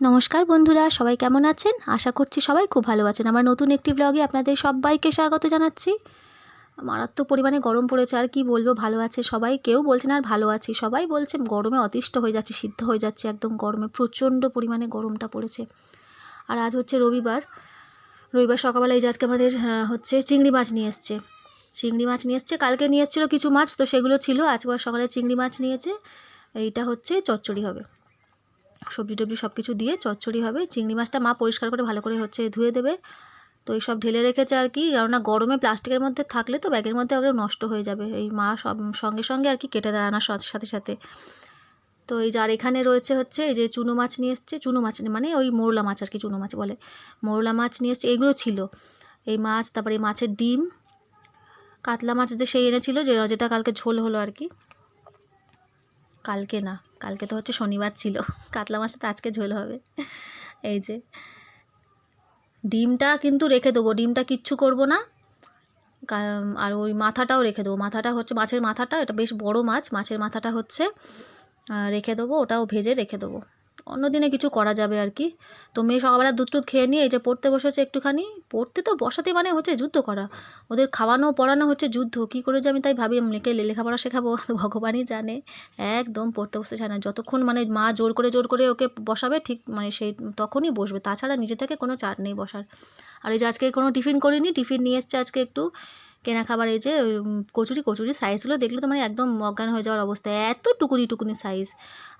নমস্কার বন্ধুরা, সবাই কেমন আছেন? আশা করছি সবাই খুব ভালো আছেন। আমার নতুন একটি ব্লগে আপনাদের সবাইকে স্বাগত জানাচ্ছি। মারাত্মক পরিমাণে গরম পড়েছে, আর কি বলব, ভালো আছে সবাই। কেউ বলছেন, আর ভালো আছি। সবাই বলছে, গরমে অতিষ্ঠ হয়ে যাচ্ছে, সিদ্ধ হয়ে যাচ্ছে একদম গরমে। প্রচণ্ড পরিমাণে গরমটা পড়েছে। আর আজ হচ্ছে রবিবার। রবিবার সকালবেলা এই যে আজকে আমাদের হচ্ছে চিংড়ি মাছ নিয়ে এসছে। চিংড়ি মাছ নিয়ে এসছে, কালকে নিয়ে এসেছিল কিছু মাছ, তো সেগুলো ছিল। আজকে সকালে চিংড়ি মাছ নিয়েছে। এইটা হচ্ছে চচ্চড়ি হবে। সবজি টবজি সব কিছু দিয়ে চচ্চড়ি হবে। চিংড়ি মাছটা মা পরিষ্কার করে ভালো করে হচ্ছে ধুয়ে দেবে। তো এই সব ঢেলে রেখেছে আর কি। কেননা গরমে প্লাস্টিকের মধ্যে থাকলে তো ব্যাগের মধ্যে আবার নষ্ট হয়ে যাবে। এই মা সব সঙ্গে সঙ্গে আর কি কেটে দেয় আনার সাথে সাথে তো এই যার এখানে রয়েছে হচ্ছে এই যে চুনো মাছ নিয়ে এসছে। চুনো মাছ মানে ওই মোরলা মাছ আর কি চুনো মাছ বলে। মোরলা মাছ নিয়ে এসছে। এগুলো ছিল। এই মাছ, তারপরে এই মাছের ডিম। কাতলা মাছ যে সেই এনেছিল, যে যেটা কালকে ঝোল হলো আর কি। কালকে না, কালকে তো হচ্ছে শনিবার ছিল। কাতলা মাছটা তো আজকে ঝোল হবে। এই যে, ডিমটা কিন্তু রেখে দেবো, ডিমটা কিচ্ছু করব না। আর ওই মাথাটাও রেখে দেবো। মাথাটা হচ্ছে, মাছের মাথাটা, এটা বেশ বড় মাছ, মাছের মাথাটা হচ্ছে রেখে দেবো, ওটাও ভেজে রেখে দেবো। অন্য দিনে কিছু করা যাবে আর কি। তো মেয়ে সকালবেলা দুধ টুধ খেয়ে নিয়ে এই যে পড়তে বসেছে একটুখানি, পড়তে তো বসাতে মানে হচ্ছে যুদ্ধ করা। ওদের খাওয়ানো পড়ানো হচ্ছে যুদ্ধ, কী করে যে আমি তাই ভাবি, মেয়েকে লেখাপড়া শেখাবো? ভগবানই জানে। একদম পড়তে বসতে চায় না। যতক্ষণ মানে মা জোর করে জোর করে ওকে বসাবে, ঠিক মানে সেই তখনই বসবে। তাছাড়া নিজে থেকে কোনো চাট নেই বসার। আর এই যে আজকে কোনো টিফিন করিনি, টিফিন নিয়ে এসছে আজকে একটু। কেনা খাবার এই যে কচুরি কচুরি সাইজগুলো দেখলে তো মানে একদম অজ্ঞান হয়ে যাওয়ার অবস্থা। এত টুকুনি টুকুনি সাইজ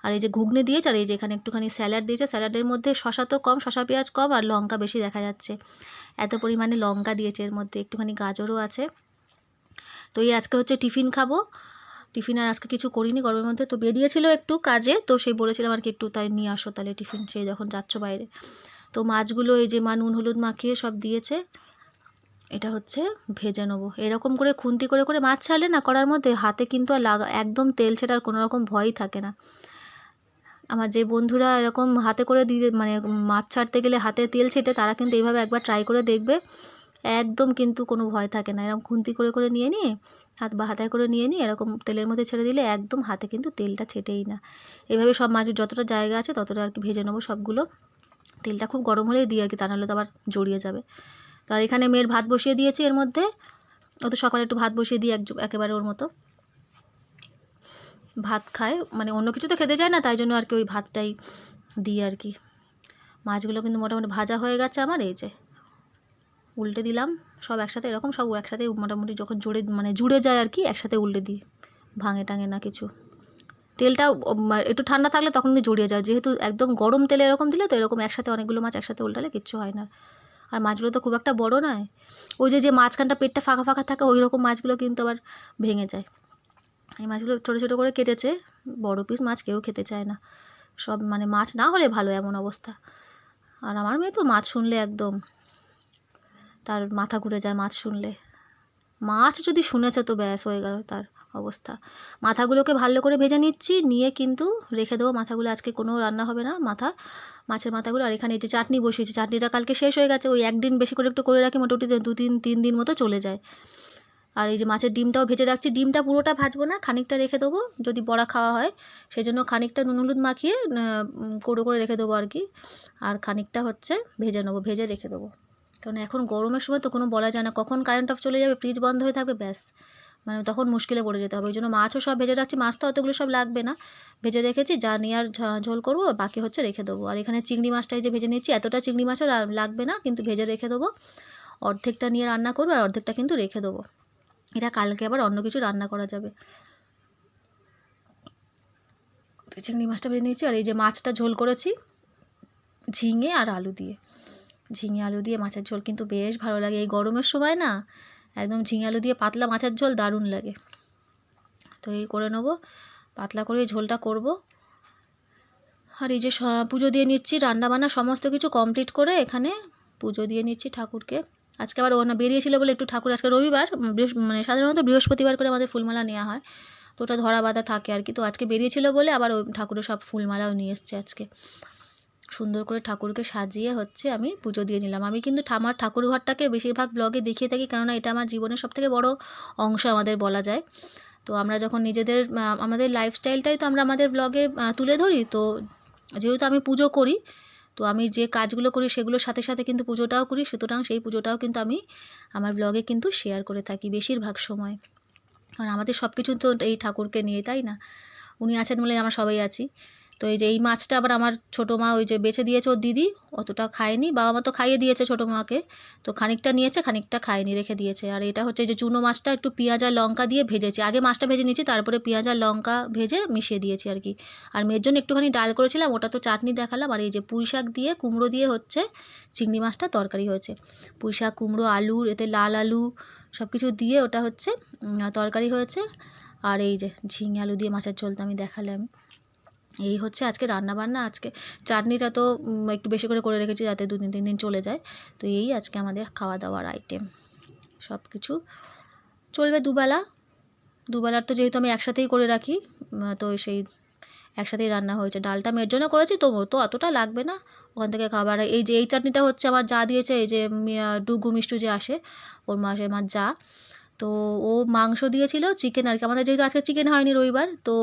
আর এই যে ঘুগনি দিয়েছে, আর এই যে এখানে একটুখানি স্যালাড দিয়েছে। স্যালাডের মধ্যে শশা তো কম শশা পেঁয়াজ কম, আর লঙ্কা বেশি দেখা যাচ্ছে। এত পরিমাণে লঙ্কা দিয়েছে এর মধ্যে, একটুখানি গাজরও আছে। তো এই আজকে হচ্ছে টিফিন খাব। টিফিন আর আজকে কিছু করিনি, গরমের মধ্যে তো বেরিয়েছিল একটু কাজে। তো সেই বলেছিলাম আর কি, একটু তাই নিয়ে আসো তাহলে টিফিন। সে যখন যাচ্ছ বাইরে। তো মাছগুলো এই যে মা নুন, হলুদ মাখিয়ে সব দিয়েছে। এটা হচ্ছে ভেজে নেব। এরকম করে খুন্তি করে করে মাছ ছাড়লে না করার মধ্যে হাতে কিন্তু আর লাগা, একদম তেল ছেটার কোনো রকম ভয়ই থাকে না। আমার যে বন্ধুরা এরকম হাতে করে দিয়ে মানে মাছ ছাড়তে গেলে হাতে তেল ছেটে তারা কিন্তু এইভাবে একবার ট্রাই করে দেখবে, একদম কিন্তু কোনো ভয় থাকে না। এরকম খুন্তি করে করে নিয়ে নিয়ে, হাত বা হাতায় করে নিয়ে নিয়ে এরকম তেলের মধ্যে ছেড়ে দিলে একদম হাতে কিন্তু তেলটা ছেটেই না। এভাবে সব মাছের যতটা জায়গা আছে ততটা আর কি ভেজে নেব সবগুলো। তেলটা খুব গরম হলেই দিই আর কি তা নাহলে তো আবার জড়িয়ে যাবে। তো আর এখানে মেয়ের ভাত বসিয়ে দিয়েছি এর মধ্যে। ও তো সকালে একটু ভাত বসিয়ে দিই এক একেবারে ওর মতো। ভাত খায় মানে অন্য কিছু তো খেতে চায় না, তাই জন্য আর কি ওই ভাতটাই দিই আর কি। মাছগুলো কিন্তু মোটামুটি ভাজা হয়ে গেছে আমার, এই যে উল্টে দিলাম, সব একসাথে, এরকম সব একসাথে মোটামুটি যখন জুড়ে মানে জুড়ে যায় আর কি, একসাথে উল্টে দিই, ভাঙে টাঙে না কিছু। তেলটা একটু ঠান্ডা থাকলে তখন জড়িয়ে যায়, যেহেতু একদম গরম তেলে এরকম দিলে তো এরকম একসাথে অনেকগুলো মাছ একসাথে উল্টালে কিচ্ছু হয় না। আর মাছগুলো তো খুব একটা বড় নয়। ওই যে যে মাঝখানটা পেটটা ফাঁকা ফাঁকা থাকে ওই রকম মাছগুলো কিন্তু আবার ভেঙে যায়। এই মাছগুলো ছোটো ছোটো করে কেটেছে, বড় পিস মাছ কেউ খেতে চায় না। সব মানে মাছ না হলে ভালো এমন অবস্থা। আর আমার মেয়ে তো মাছ শুনলে একদম তার মাথা ঘুরে যায় মাছ শুনলে। মাছ যদি শুনেছে তো ব্যাস হয়ে গেল তার। অবস্থা। মাথাগুলোকে ভালো করে ভেজে নিচ্ছি, নিয়ে কিন্তু রেখে দেবো মাথাগুলো। আজকে কোনো রান্না হবে না মাথা, মাছের মাথাগুলো। আর এখানে যে চাটনি বসিয়েছি, চাটনিটা কালকে শেষ হয়ে গেছে। ওই একদিন বেশি করে একটু করে রাখি, মোটামুটি দু তিন তিন দিন মতো চলে যায়। আর এই যে মাছের ডিমটাও ভেজে রাখছি। ডিমটা পুরোটা ভাজবো না, খানিকটা রেখে দেবো। যদি বড়া খাওয়া হয় সেই জন্য খানিকটা নুন হলুদ মাখিয়ে কোড়ো করে রেখে দেবো আর কি। আর খানিকটা হচ্ছে ভেজে নেব, ভেজে রেখে দেবো। কারণ এখন গরমের সময় তো কোনো বলা যায় না। কখন কারেন্ট অফ চলে যাবে ফ্রিজ বন্ধ হয়ে থাকবে, ব্যাস। মানে তখন মুশকিলে পড়ে যেতে হবে। ওই জন্য মাছও সব ভেজে রাখছি, মাছ তো অতগুলো সব লাগবে না। ভেজে রেখেছি, যা নিয়ে আর ঝোল করব, আর বাকি হচ্ছে রেখে দেবো। আর এখানে চিংড়ি মাছটাই যে ভেজে নিচ্ছি এতটা চিংড়ি মাছও লাগবে না, কিন্তু ভেজে রেখে দেবো। অর্ধেকটা নিয়ে রান্না করব, আর অর্ধেকটা কিন্তু রেখে দেবো। এটা কালকে আবার অন্য কিছু রান্না করা যাবে। চিংড়ি মাছটা ভেজে নিয়েছি, আর এই যে মাছটা ঝোল করেছি, ঝিঙে আর আলু দিয়ে। ঝিঙে, আলু দিয়ে মাছের ঝোল কিন্তু বেশ ভালো লাগে। এই গরমের সময় না একদম ঝিঙে দিয়ে পাতলা মাছের ঝোল দারুণ লাগে। তো এই করে নেব, পাতলা করে ঝোলটা করব। আর এই যে পুজো দিয়ে নিচ্ছি রান্না বান্না সমস্ত কিছু কমপ্লিট করে এখানে পুজো দিয়ে নিচ্ছি ঠাকুরকে। আজকে আবার ও বেরিয়েছিল বলে একটু ঠাকুর, আজকে রবিবার মানে সাধারণত বৃহস্পতিবার করে আমাদের ফুলমালা নেওয়া হয়। তো ওটা ধরা বাঁধা থাকে আর কি। তো আজকে বেরিয়েছিল বলে আবার ওই ঠাকুরের সব ফুলমালাও নিয়ে এসছে আজকে। সুন্দর করে ঠাকুরকে সাজিয়ে হচ্ছে আমি পুজো দিয়ে নিলাম। আমি কিন্তু আমার ঠাকুর ঘরটাকে বেশিরভাগ ব্লগে দেখিয়ে থাকি, কেননা এটা আমার জীবনের সবথেকে বড় অংশ আমাদের বলা যায়। তো আমরা যখন নিজেদের আমাদের লাইফস্টাইলটাই তো আমরা আমাদের ব্লগে তুলে ধরি, তো যেহেতু আমি পুজো করি, তো আমি যে কাজগুলো করি সেগুলোর সাথে সাথে কিন্তু পুজোটাও করি, সুতরাং সেই পুজোটাও কিন্তু আমি আমার ব্লগে কিন্তু শেয়ার করে থাকি বেশিরভাগ সময়। কারণ আমাদের সব কিছু তো এই ঠাকুরকে নিয়ে, তাই না? উনি আছেন বলে আমরা সবাই আছি। তো এই যে এই মাছটা আবার আমার ছোটো মা ওই যে বেছে দিয়েছে ওর দিদি অতটা খায়নি, বাবা মা তো খাইয়ে দিয়েছে ছোটো মাকে। তো খানিকটা নিয়েছে, খানিকটা খায়নি, রেখে দিয়েছে। আর এটা হচ্ছে যে চুনো মাছটা একটু পেঁয়াজ আর লঙ্কা দিয়ে ভেজেছি। আগে মাছটা ভেজে নিয়েছি, তারপরে পেঁয়াজ আর লঙ্কা ভেজে মিশিয়ে দিয়েছি আর কি। আর মেয়ের জন্য একটুখানি ডাল করেছিলাম, ওটা তো চাটনি দেখালাম। আর এই যে পুঁই শাক দিয়ে কুমড়ো দিয়ে হচ্ছে চিংড়ি মাছটা তরকারি হয়েছে। পুঁই শাক, কুমড়ো, আলু, এতে লাল আলু সব কিছু দিয়ে ওটা হচ্ছে তরকারি হয়েছে। আর এই যে ঝিঙে আলু দিয়ে মাছের ঝোল তো আমি দেখালাম। এই হচ্ছে আজকে রান্না বান্না আজকে চাটনিটা তো একটু বেশি করে করে রেখেছি যাতে দু দিন তিন দিন চলে যায়। তো এই আজকে আমাদের খাওয়া দাওয়ার আইটেম সব কিছু চলবে দুবেলা। দুবেলার তো যেহেতু আমি একসাথেই করে রাখি তো সেই একসাথেই রান্না হয়েছে। ডালটা মেয়ের জন্য করেছি, তো তো অতটা লাগবে না। ওখান থেকে খাবার, এই যে, এই চাটনিটা হচ্ছে আমার যা দিয়েছে, এই যে ডুগু মিষ্টু যে আসে, ওর মাসে আমার যা। তো ও মাংস দিয়েছিল চিকেন আর কি। আমাদের যেহেতু আজকে চিকেন হয়নি রবিবার, তো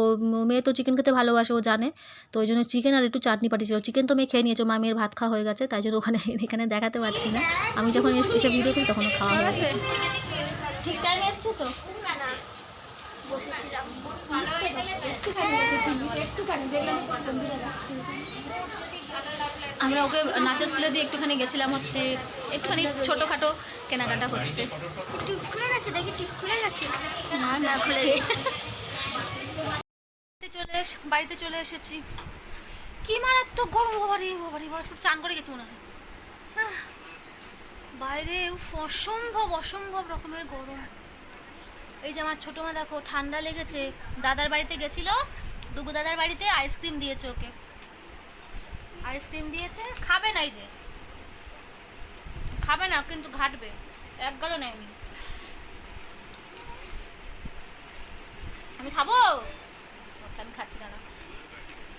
মেয়ে তো চিকেন খেতে ভালোবাসে, ও জানে। তো ওই জন্য চিকেন আর একটু চাটনি পাঠিয়েছিল। চিকেন তো মেয়ে খেয়ে নিয়েছে মা মেয়ের ভাত খাওয়া হয়ে গেছে, তাই জন্য ওখানে এখানে দেখাতে পারছি না। আমি যখন এস- ভিডিও করি তখন খাওয়া হয়ে গেছে। ঠিক টাইমে এসছে তো? আমরা ওকে নাচের স্কুলে দিয়ে একটুখানি গেছিলাম হচ্ছে একটুখানি ছোটোখাটো কেনাকাটা করতে। টিপ খুলে গেছে দেখি টিপ খুলে গেছে? না না, খুলে খুলে চলে এস বাড়িতে চলে এসেছি। কি মারাত্মক গরম বাবারি বাবারি বাবা চান করে গেছি মনে হয়। বাইরে অসম্ভব অসম্ভব রকমের গরম। এই যে আমার ছোটো মা দেখো ঠান্ডা লেগেছে। দাদার বাড়িতে গেছিল ডুবু দাদার বাড়িতে আইসক্রিম দিয়েছে ওকে। আইসক্রিম দিয়েছে, খাবে না এই যে। খাবে না, কিন্তু ঘাটবে। এক গালও নেয়নি। আমি খাব? আচ্ছা আমি খাচ্ছি না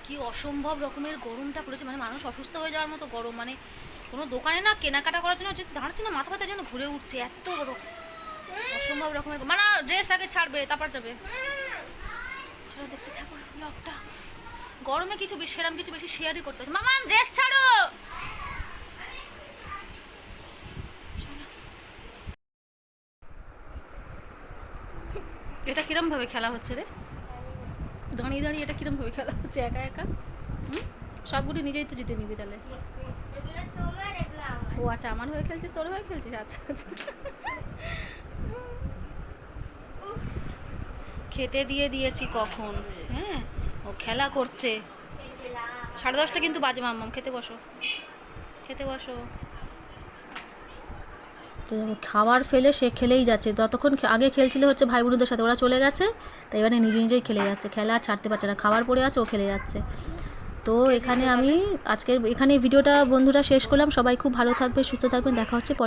কি অসম্ভব রকমের গরমটা পড়েছে। মানে মানুষ অসুস্থ হয়ে যাওয়ার মতো গরম। মানে কোনো দোকানে না কেনাকাটা করার জন্য যদি দাঁড়াচ্ছে না, মাথা ব্যথা যেন ঘুরে উঠছে, এত গরম। অসম্ভব রকমের মানে ড্রেস আগে ছাড়বে, তারপর যাবে। চলো দেখতে থাকো ব্লগটা গরমে কিছু সেরম কিছু বেশি শেয়ারই করতে হচ্ছে। মামা ড্রেস ছাড়ো! এটা কিরম ভাবে খেলা হচ্ছে রে? দাঁড়িয়ে দাঁড়িয়ে এটা কিরম ভাবে খেলা হচ্ছে? একা একা? সবগুলো নিজেই তো জিতে নিবি তাহলে। ও আচ্ছা আমার হয়ে খেলছিস, তোর হয়ে খেলছিস? আচ্ছা আচ্ছা। খেতে দিয়ে দিয়েছি কখন? হ্যাঁ? ও খেলা করছে। সাড়ে দশটা কিন্তু বাজে, মাম্মাম, খেতে বসো। খেতে বসো। তো খাবার ফেলে সে খেলেই যাচ্ছে। ততক্ষণ আগে খেলছিল হচ্ছে ভাই বোনদের সাথে, ওরা চলে গেছে। তাই এবারে নিজে নিজেই খেলে যাচ্ছে। খেলা আর ছাড়তে পারছে না। খাবার পড়ে আছে, ও খেলে যাচ্ছে। তো এখানে আমি আজকের, এখানে ভিডিওটা বন্ধুরা শেষ করলাম। সবাই খুব ভালো থাকবে, সুস্থ থাকবেন। দেখা হচ্ছে পরে।